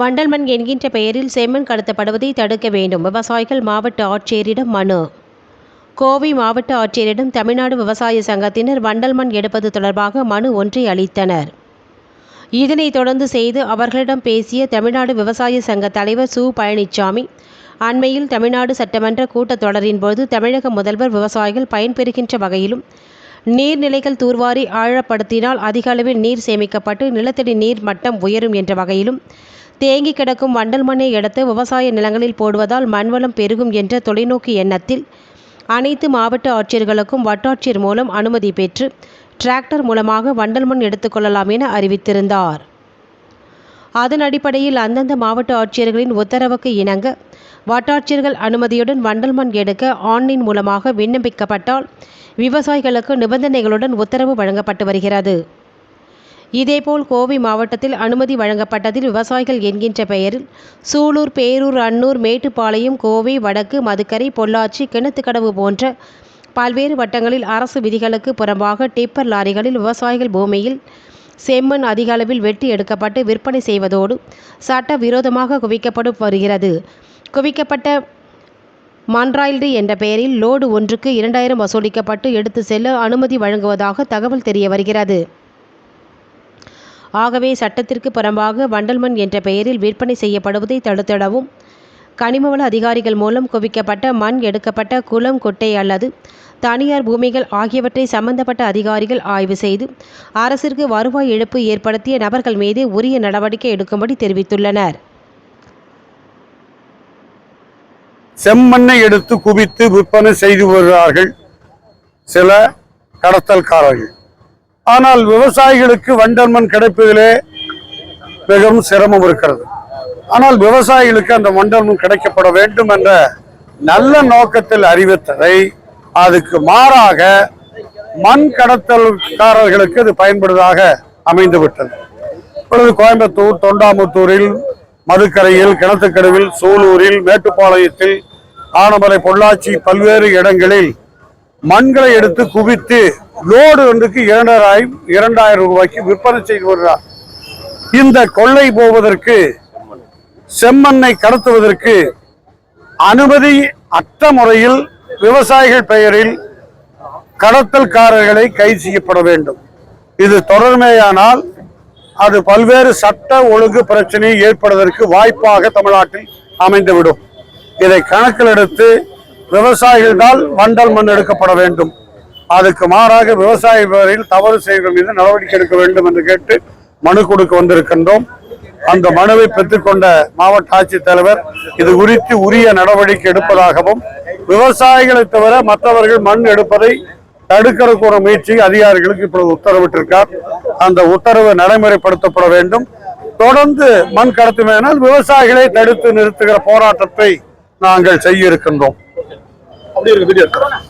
வண்டல்மண் என்கின்ற பெயரில் செம்மண் கடத்தப்படுவதை தடுக்க வேண்டும். விவசாயிகள் மாவட்ட ஆட்சியரிடம் மனு. கோவை மாவட்ட ஆட்சியரிடம் தமிழ்நாடு விவசாய சங்கத்தினர் வண்டல் மண் எடுப்பது தொடர்பாக மனு ஒன்றை அளித்தனர். இதனைத் தொடர்ந்து செய்து அவர்களிடம் பேசிய தமிழ்நாடு விவசாய சங்க தலைவர் சு. பழனிச்சாமி அண்மையில் தமிழ்நாடு சட்டமன்ற கூட்டத்தொடரின் போது தமிழக முதல்வர் விவசாயிகள் பயன்பெறுகின்ற வகையிலும் நீர்நிலைகள் தூர்வாரி ஆழப்படுத்தினால் அதிக அளவில் நீர் சேமிக்கப்பட்டு நிலத்தடி நீர் மட்டம் உயரும் என்ற வகையிலும் தேங்கி கிடக்கும் வண்டல் மண்ணை எடுத்து விவசாய நிலங்களில் போடுவதால் மண்வளம் பெருகும் என்ற தொலைநோக்கு எண்ணத்தில் அனைத்து மாவட்ட ஆட்சியர்களுக்கும் வட்டாட்சியர் மூலம் அனுமதி பெற்று டிராக்டர் மூலமாக வண்டல் மண் எடுத்துக்கொள்ளலாம் என அறிவித்திருந்தார். அதன் அடிப்படையில் அந்தந்த மாவட்ட ஆட்சியர்களின் உத்தரவுக்கு இணங்க வட்டாட்சியர்கள் அனுமதியுடன் வண்டல் மண் எடுக்க ஆன்லைன் மூலமாக விண்ணப்பிக்கப்பட்டால் விவசாயிகளுக்கு நிபந்தனைகளுடன் உத்தரவு வழங்கப்பட்டு வருகிறது. இதேபோல் கோவை மாவட்டத்தில் அனுமதி வழங்கப்பட்டதில் விவசாயிகள் என்கின்ற பெயரில் சூலூர் பேரூர் அன்னூர் மேட்டுப்பாளையம் கோவை வடக்கு மதுக்கரை பொள்ளாச்சி கிணத்துக்கடவு போன்ற பல்வேறு வட்டங்களில் அரசு விதிகளுக்கு புறம்பாக டிப்பர் லாரிகளில் விவசாயிகள் பூமியில் செம்மண் அதிக அளவில் வெட்டி எடுக்கப்பட்டு விற்பனை செய்வதோடு சட்ட விரோதமாக குவிக்கப்பட்டு வருகிறது. குவிக்கப்பட்ட மன்றாய்ல்டு என்ற பெயரில் லோடு ஒன்றுக்கு இரண்டாயிரம் வசூலிக்கப்பட்டு எடுத்து செல்ல அனுமதி வழங்குவதாக தகவல் தெரிய வருகிறது. ஆகவே சட்டத்திற்கு புறம்பாக வண்டல்மண் என்ற பெயரில் விற்பனை செய்யப்படுவதை தடுத்திடவும். கனிமவள அதிகாரிகள் மூலம் குவிக்கப்பட்ட மண் எடுக்கப்பட்ட குளம் குட்டை அல்லது தனியார் பூமிகள் ஆகியவற்றை சம்பந்தப்பட்ட அதிகாரிகள் ஆய்வு செய்து அரசிற்கு வருவாய் இழப்பு ஏற்படுத்திய நபர்கள் மீது உரிய நடவடிக்கை எடுக்கும்படி தெரிவித்துள்ளனர். செம்மண்ணை எடுத்து குவித்து விற்பனை செய்து வருகிறார்கள் சில கடத்தல்காரர்கள். ஆனால் விவசாயிகளுக்கு வண்டல் மண் கிடைப்பதிலே மிகவும் சிரமம் இருக்கிறது. ஆனால் விவசாயிகளுக்கு அந்த வண்டல் மண் கிடைக்கப்பட வேண்டும் என்ற நல்ல நோக்கத்தில் அறிவித்ததை அதுக்கு மாறாக மண் கடத்தல்காரர்களுக்கு இது பயன்படுவதாக அமைந்துவிட்டது. இப்பொழுது கோயம்புத்தூர் தொண்டாமுத்தூரில் மதுக்கரையில் கிணத்துக்கடவில் சூலூரில் மேட்டுப்பாளையத்தில் ஆனமலை பொள்ளாச்சி பல்வேறு இடங்களில் மண்களை எடுத்து குவித்து லோடு ஒன்றுக்கு இரண்டாயிரம் இரண்டாயிரம் ரூபாய்க்கு விற்பனை செய்து வருகிறார். இந்த கொள்ளை போவதற்கு செம்மண்ணை கடத்துவதற்கு அனுமதி அற்ற முறையில் விவசாயிகள் பெயரில் கடத்தல்காரர்களை கைது செய்யப்பட வேண்டும். இது தொடர்மையானால் அது பல்வேறு சட்ட ஒழுங்கு பிரச்சனையை ஏற்படுவதற்கு வாய்ப்பாக தமிழ்நாட்டில் அமைந்துவிடும். இதை கணக்கில் எடுத்து விவசாயிகள்தான் வண்டல் மண் எடுக்கப்பட வேண்டும். அதுக்கு மாறாக விவசாய வரையில் தவறு செய்வதன் மீது நடவடிக்கை எடுக்க வேண்டும் என்று கேட்டு மனு கொடுக்க வந்திருக்கின்றோம். அந்த மனுவை பெற்றுக்கொண்ட மாவட்ட ஆட்சித்தலைவர் இது குறித்து உரிய நடவடிக்கை எடுப்பதாகவும் விவசாயிகளை தவிர மற்றவர்கள் மண் எடுப்பதை தடுக்கிறதுக்கு ஒரு முயற்சி அதிகாரிகளுக்கு இப்பொழுது உத்தரவிட்டிருக்கார். அந்த உத்தரவு நடைமுறைப்படுத்தப்பட வேண்டும். தொடர்ந்து மண் கடத்துமையினால் விவசாயிகளை தடுத்து நிறுத்துகிற போராட்டத்தை நாங்கள் செய்ய இருக்கின்றோம் அப்படி இருக்கு